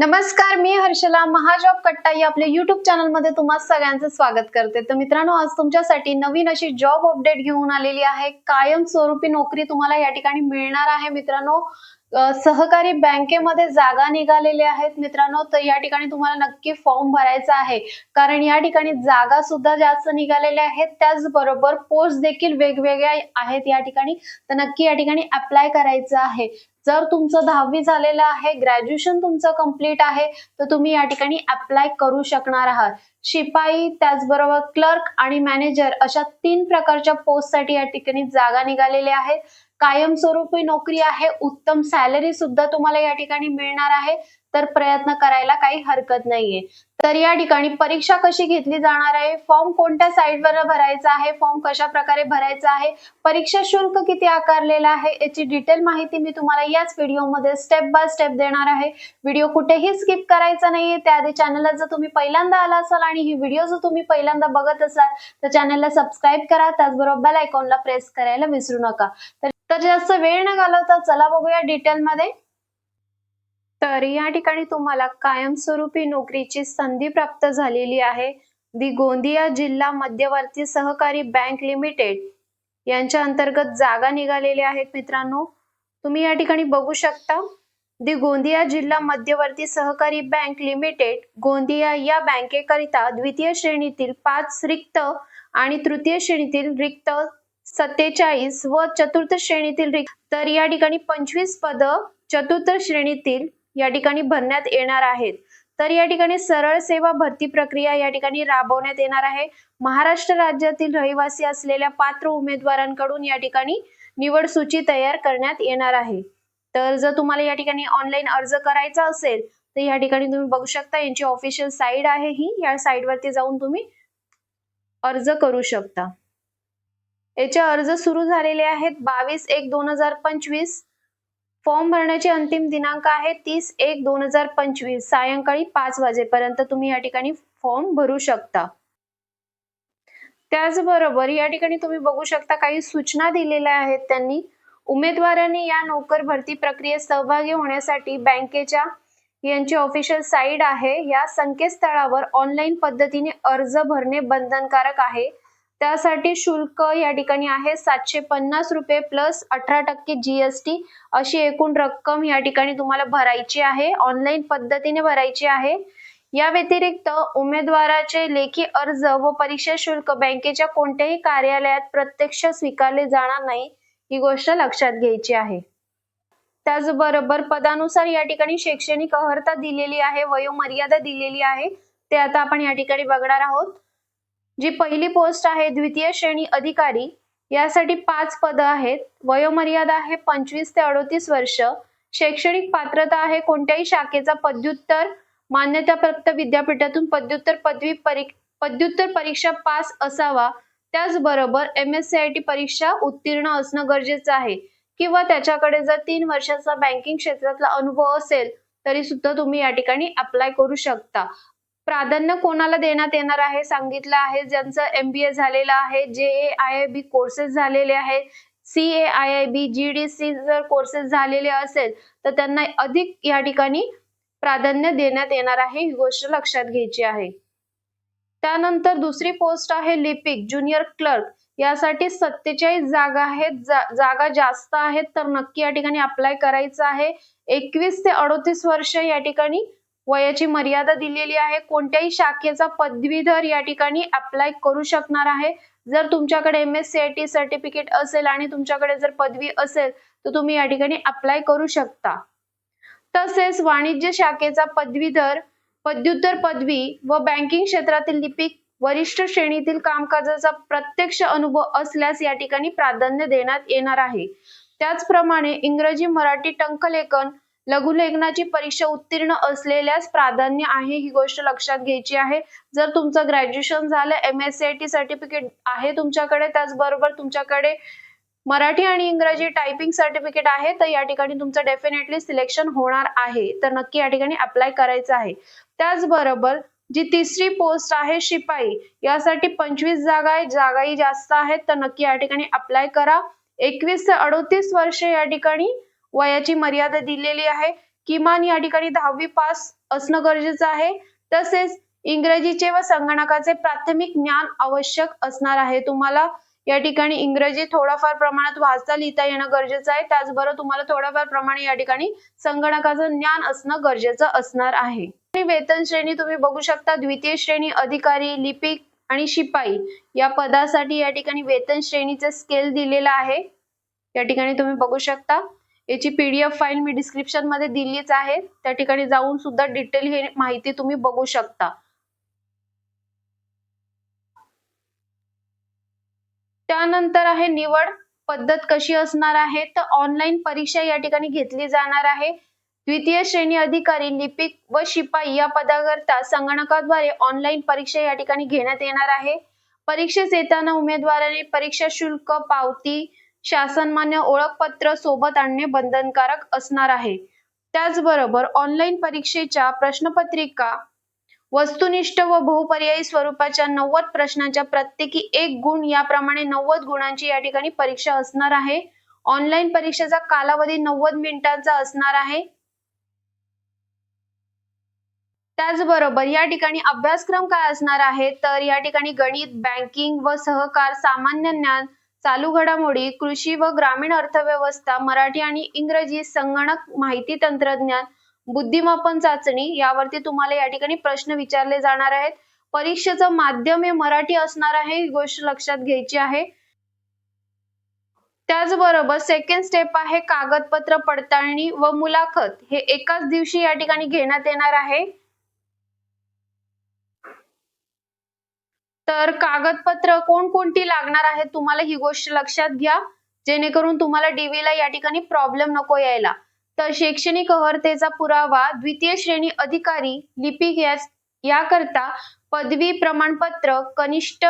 नमस्कार मी हर्षला महाजॉब कट्टा या आपल्या युट्यूब चॅनलमध्ये तुम्हाला तुम्हा सगळ्यांचं स्वागत करते. तर मित्रांनो आज तुमच्यासाठी नवीन अशी जॉब अपडेट घेऊन आलेली आहे. कायम स्वरूपी नोकरी तुम्हाला या ठिकाणी मिळणार आहे मित्रांनो. सहकारी बँकेमध्ये जागा निघालेल्या आहेत मित्रांनो. तर या ठिकाणी तुम्हाला नक्की फॉर्म भरायचा आहे. कारण या ठिकाणी जागा सुद्धा जास्त निघालेल्या आहेत. त्याचबरोबर पोस्ट देखील वेगवेगळ्या आहेत या ठिकाणी. तर नक्की या ठिकाणी अप्लाय करायचं आहे. जर तुमचं दहावी झालेलं आहे ग्रॅज्युएशन तुमचं कंप्लीट आहे तर तुम्ही या ठिकाणी अप्लाय करू शकणार आहात. शिपाई त्याचबरोबर क्लर्क आणि मॅनेजर अशा तीन प्रकारच्या पोस्टसाठी या ठिकाणी जागा निघालेल्या आहेत. कायमस्वरूपी नोकरी आहे उत्तम सॅलरी सुद्धा तुम्हाला या ठिकाणी मिळणार आहे तर प्रयत्न करायला काही हरकत नाहीये. तर या ठिकाणी परीक्षा कशी घेतली जाणार आहे फॉर्म कोणत्या साईटवर भरायचा आहे फॉर्म कशा प्रकारे भरायचा आहे परीक्षा शुल्क किती आकारलेला आहे याची डिटेल माहिती मी तुम्हाला याच व्हिडिओमध्ये स्टेप बाय स्टेप देणार आहे. व्हिडिओ कुठेही स्किप करायचा नाहीये त्याआधी चॅनलला जर तुम्ही पहिल्यांदा आला असाल आणि ही व्हिडिओ जर तुम्ही पहिल्यांदा बघत असाल तर चॅनलला सबस्क्राईब करा त्याचबरोबर बेल आयकॉनला प्रेस करायला विसरू नका. तर तर जास्त वेळ न घालवता चला बघूया डिटेलमध्ये तर या ठिकाणी तुम्हाला कायमस्वरूपी नोकरीची संधी प्राप्त झालेली आहे. दी गोंदिया जिल्हा मध्यवर्ती सहकारी बँक लिमिटेड यांच्या अंतर्गत जागा निघालेल्या आहेत मित्रांनो. तुम्ही या ठिकाणी बघू शकता. दी गोंदिया जिल्हा मध्यवर्ती सहकारी बँक लिमिटेड गोंदिया या बँकेकरिता द्वितीय श्रेणीतील पाच रिक्त आणि तृतीय श्रेणीतील रिक्त सत्तेचाळीस व चतुर्थ श्रेणीतील तर या ठिकाणी पंचवीस पद चतुर्थ श्रेणीतील या ठिकाणी भरण्यात येणार आहेत. तर या ठिकाणी सरळ सेवा भरती प्रक्रिया या ठिकाणी राबवण्यात येणार आहे. महाराष्ट्र राज्यातील रहिवासी असलेल्या पात्र उमेदवारांकडून या ठिकाणी निवड सूची तयार करण्यात येणार आहे. तर जर तुम्हाला या ठिकाणी ऑनलाईन अर्ज करायचा असेल तर या ठिकाणी तुम्ही बघू शकता यांची ऑफिशियल साईट आहे ही. या साईट वरती जाऊन तुम्ही अर्ज करू शकता. याचे अर्ज सुरू झालेले आहेत बावीस एक दोन हजार पंचवीस. फॉर्म भरण्याची अंतिम दिनांक आहे तीस एक दोन हजार पंचवीस. सायंकाळी पाच वाजेपर्यंत तुम्ही या ठिकाणी फॉर्म भरू शकता. त्याचबरोबर या ठिकाणी तुम्ही बघू शकता काही सूचना दिलेल्या आहेत त्यांनी. उमेदवारांनी या नोकर भरती प्रक्रियेत सहभागी होण्यासाठी बँकेच्या यांची ऑफिशियल साईट आहे. या संकेतस्थळावर ऑनलाईन पद्धतीने अर्ज भरणे बंधनकारक आहे. त्यासाठी शुल्क या ठिकाणी आहे सातशे पन्नास रुपये प्लस अठरा टक्के जीएसटी अशी एकूण रक्कम या ठिकाणी तुम्हाला भरायची आहे. ऑनलाईन पद्धतीने भरायची आहे. या व्यतिरिक्त उमेदवाराचे लेखी अर्ज व परीक्षा शुल्क बँकेच्या कोणत्याही कार्यालयात प्रत्यक्ष स्वीकारले जाणार नाही ही गोष्ट लक्षात घ्यायची आहे. त्याचबरोबर पदानुसार या ठिकाणी शैक्षणिक अर्हता दिलेली आहे वयोमर्यादा दिलेली आहे. ते आता आपण या ठिकाणी बघणार आहोत. जी पहिली पोस्ट आहे द्वितीय श्रेणी अधिकारी यासाठी पाच पद आहेत. वयोमर्यादा आहे पंचवीस ते अडोतीस वर्ष. शैक्षणिक पात्रता आहे कोणत्याही शाखेचा पदव्युत्तर. मान्यताप्राप्त विद्यापीठातून पदव्युत्तर पदवी परी पदव्युत्तर परीक्षा पास असावा. त्याचबरोबर M S C I T परीक्षा उत्तीर्ण असणं गरजेचं आहे. किंवा त्याच्याकडे जर तीन वर्षाचा बँकिंग क्षेत्रातला अनुभव असेल तरी सुद्धा तुम्ही या ठिकाणी अप्लाय करू शकता. प्राधान्य कोणाला देण्यात येणार आहे? सांगितलं आहे ज्यांचं एमबीए झालेलं आहे J A I I B courses झालेले आहेत. C A I I B G D C जर कोर्सेस झालेले असेल तर त्यांना अधिक या ठिकाणी प्राधान्य देण्यात येणार आहे ही गोष्ट लक्षात घ्यायची आहे. त्यानंतर दुसरी पोस्ट आहे लिपिक ज्युनियर क्लर्क यासाठी सत्तेचाळीस जागा आहेत जा- जागा जास्त आहेत तर नक्की या ठिकाणी अप्लाय करायचं आहे. एकवीस ते अडोतीस वर्ष या ठिकाणी वयाची मर्यादा दिलेली आहे. कोणत्याही शाखेचा पदवीधर या ठिकाणी अप्लाय करू शकणार आहे. जर तुमच्याकडे M S C I T certificate असेल आणि तुमच्याकडे जर पदवी असेल तर तुम्ही या ठिकाणी अप्लाय करू शकता. तसेच वाणिज्य शाखेचा पदवीधर पदव्युत्तर पदवी व बँकिंग क्षेत्रातील लिपिक वरिष्ठ श्रेणीतील कामकाजाचा प्रत्यक्ष अनुभव असल्यास या ठिकाणी प्राधान्य देण्यात येणार आहे. त्याचप्रमाणे इंग्रजी मराठी टंकलेखन लघुलेखनाची परीक्षा उत्तीर्ण असलेल्यास प्राधान्य आहे ही गोष्ट लक्षात घ्यायची आहे. जर तुमचं ग्रॅज्युएशन झालं M S C I T certificate आहे तुमच्याकडे त्याचबरोबर तुमच्याकडे मराठी आणि इंग्रजी टायपिंग सर्टिफिकेट आहे तर या ठिकाणी तुमचं डेफिनेटली सिलेक्शन होणार आहे. तर नक्की या ठिकाणी अप्लाय करायचं आहे. त्याचबरोबर जी तिसरी पोस्ट आहे शिपाई यासाठी पंचवीस जागा आहे जागाही जास्त आहेत तर नक्की या ठिकाणी अप्लाय करा. एकवीस ते अडोतीस वर्ष या ठिकाणी वयाची मर्यादा दिलेली आहे. किमान या ठिकाणी दहावी पास असणं गरजेचं आहे. तसेच इंग्रजीचे व संगणकाचे प्राथमिक ज्ञान आवश्यक असणार आहे. तुम्हाला या ठिकाणी इंग्रजी थोडंफार प्रमाणात वाचता लिहिता येणं गरजेचं आहे. त्याचबरोबर तुम्हाला थोड्याफार प्रमाणे या ठिकाणी संगणकाचं ज्ञान असणं गरजेचं असणार आहे. वेतन श्रेणी तुम्ही बघू शकता. द्वितीय श्रेणी अधिकारी लिपिक आणि शिपाई या पदासाठी या ठिकाणी वेतन श्रेणीचे स्केल दिलेला आहे. या ठिकाणी तुम्ही बघू शकता. याची पीडीएफ फाईल मी डिस्क्रिप्शनमध्ये दिलीच आहे. त्या ठिकाणी जाऊन सुद्धा डिटेल हे माहिती तुम्ही बघू शकता. त्यानंतर आहे निवड. पद्धत कशी असणार आहे? तर ऑनलाईन परीक्षा या ठिकाणी घेतली जाणार आहे. द्वितीय श्रेणी अधिकारी लिपिक व शिपाई या पदाकरता संगणकाद्वारे ऑनलाईन परीक्षा या ठिकाणी घेण्यात येणार आहे. परीक्षेस येताना उमेदवाराने परीक्षा शुल्क पावती शासनमान्य ओळखपत्र सोबत आणणे बंधनकारक असणार आहे. त्याचबरोबर ऑनलाईन परीक्षेच्या प्रश्नपत्रिका वस्तुनिष्ठ व बहुपर्यायी स्वरूपाच्या नव्वद प्रश्नांच्या प्रत्येकी एक गुण याप्रमाणे नव्वद गुणांची या ठिकाणी परीक्षा असणार आहे. ऑनलाईन परीक्षेचा कालावधी नव्वद मिनिटांचा असणार आहे. त्याचबरोबर या ठिकाणी अभ्यासक्रम काय असणार आहे? तर या ठिकाणी गणित बँकिंग व सहकार सामान्य ज्ञान चालू घडामोडी कृषी व ग्रामीण अर्थव्यवस्था मराठी आणि इंग्रजी संगणक माहिती तंत्रज्ञान बुद्धिमापन चाचणी यावरती तुम्हाला या ठिकाणी प्रश्न विचारले जाणार आहेत. परीक्षेचं माध्यम हे मराठी असणार आहे ही गोष्ट लक्षात घ्यायची आहे. त्याचबरोबर सेकंड स्टेप आहे कागदपत्र पडताळणी व मुलाखत. हे एकाच दिवशी या ठिकाणी घेण्यात येणार आहे. तर कागदपत्र कोणकोणती लागणार आहेत तुम्हाला ही गोष्ट लक्षात घ्या. जेणेकरून तुम्हाला डीव्हीला ला या ठिकाणी प्रॉब्लेम नको यायला. तर शैक्षणिक अहर्तेचा पुरावा द्वितीय श्रेणी अधिकारी लिपिक याकरता पदवी प्रमाणपत्र कनिष्ठ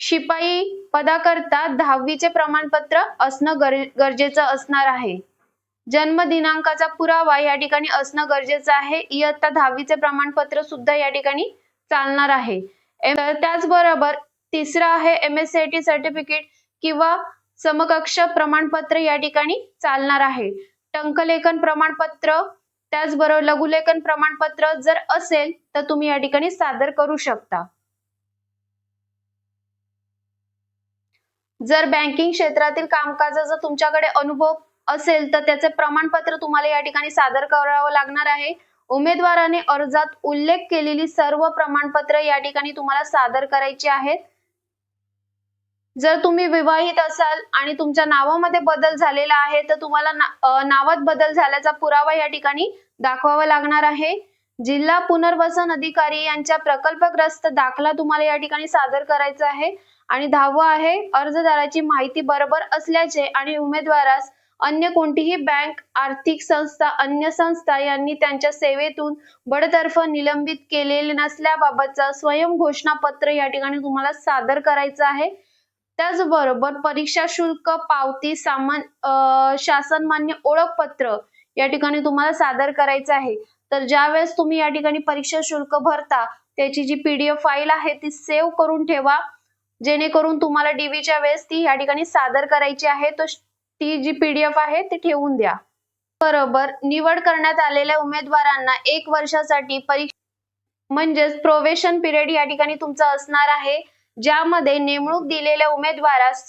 शिपाई पदाकरता दहावीचे प्रमाणपत्र असणं गरजेचं असणार आहे. जन्म दिनांकाचा पुरावा या ठिकाणी असणं गरजेचं आहे. इयत्ता दहावीचे प्रमाणपत्र सुद्धा या ठिकाणी चालणार आहे. त्याचबरोबर तिसरं आहे M S C I T certificate किंवा समकक्ष प्रमाणपत्र या ठिकाणी चालणार आहे. टंकलेखन प्रमाणपत्र त्याचबरोबर लघुलेखन प्रमाणपत्र जर असेल तर तुम्ही या ठिकाणी सादर करू शकता. जर बँकिंग क्षेत्रातील कामकाजाचा तुमच्याकडे अनुभव असेल तर त्याचे प्रमाणपत्र तुम्हाला या ठिकाणी सादर करावं लागणार आहे. उमेदवाराने अर्जात उल्लेख केलेली सर्व प्रमाणपत्र या ठिकाणी तुम्हाला सादर करायची आहेत. जर तुम्ही विवाहित असाल आणि तुमच्या नावामध्ये बदल झालेला आहे तर तुम्हाला ना- नावात बदल झाल्याचा पुरावा या ठिकाणी दाखवावा लागणार आहे. जिल्हा पुनर्वसन अधिकारी यांच्या प्रकल्पग्रस्त दाखला तुम्हाला या ठिकाणी सादर करायचा आहे. आणि दहावं आहे अर्जदाराची माहिती बरोबर असल्याचे आणि उमेदवारास अन्य कोणतीही बँक आर्थिक संस्था अन्य संस्था यांनी त्यांच्या सेवेतून बडतर्फ निलंबित केलेले नसल्याबाबतचा स्वयं घोषणापत्र या ठिकाणी तुम्हाला सादर करायचं आहे. त्याचबरोबर परीक्षा शुल्क पावती सामान शासनमान्य ओळखपत्र या ठिकाणी तुम्हाला सादर करायचं आहे. तर ज्या वेळेस तुम्ही या ठिकाणी परीक्षा शुल्क भरता त्याची जी पीडीएफ फाईल आहे ती सेव्ह करून ठेवा. जेणेकरून तुम्हाला डीव्हीच्या वेळेस ती या ठिकाणी सादर करायची आहे. तर ती जी पीडीएफ आहे ती ठेवून द्या. बरोबर निवड करण्यात आलेल्या उमेदवारांना एक वर्षासाठी परीक्षा म्हणजेच प्रोवेशन पिरियड या ठिकाणी तुमचं असणार आहे. ज्यामध्ये नेमणूक दिलेल्या उमेदवारास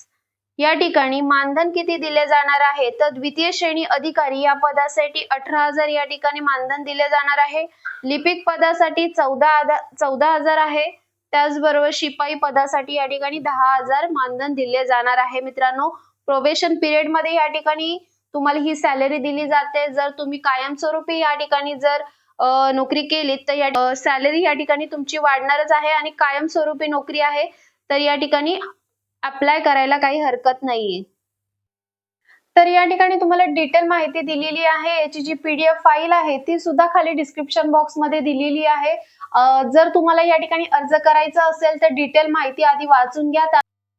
या ठिकाणी मानधन किती दिले जाणार आहे? तर द्वितीय श्रेणी अधिकारी या पदासाठी अठरा हजार या ठिकाणी मानधन दिले जाणार आहे. लिपिक पदासाठी चौदा चौदा हजार आहे. त्याचबरोबर शिपाई पदासाठी या ठिकाणी दहा हजार मानधन दिले जाणार आहे मित्रांनो. प्रोबेशन पिरियडमध्ये या ठिकाणी तुम्हाला ही सॅलरी दिली जाते. जर तुम्ही कायमस्वरूपी या ठिकाणी जर नोकरी केली तर या सॅलरी या ठिकाणी तुमची वाढणारच आहे आणि कायमस्वरूपी नोकरी आहे तर या ठिकाणी अप्लाय करायला काही हरकत नाहीये. तर या ठिकाणी तुम्हाला डिटेल माहिती दिलेली आहे. याची जी पीडीएफ फाईल आहे ती सुद्धा खाली डिस्क्रिप्शन बॉक्समध्ये दिलेली आहे. जर तुम्हाला या ठिकाणी अर्ज करायचा असेल तर डिटेल माहिती आधी वाचून घ्या.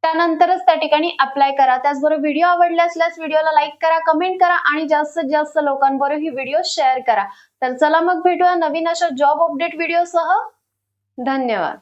त्यानंतरच त्या ठिकाणी अप्लाय करा. त्याचबरोबर व्हिडिओ आवडला असल्यास व्हिडिओला लाईक करा कमेंट करा आणि जास्तीत जास्त लोकांबरोबर ही व्हिडिओ शेअर करा. तर चला मग भेटूया नवीन अशा जॉब अपडेट व्हिडिओ सह. धन्यवाद.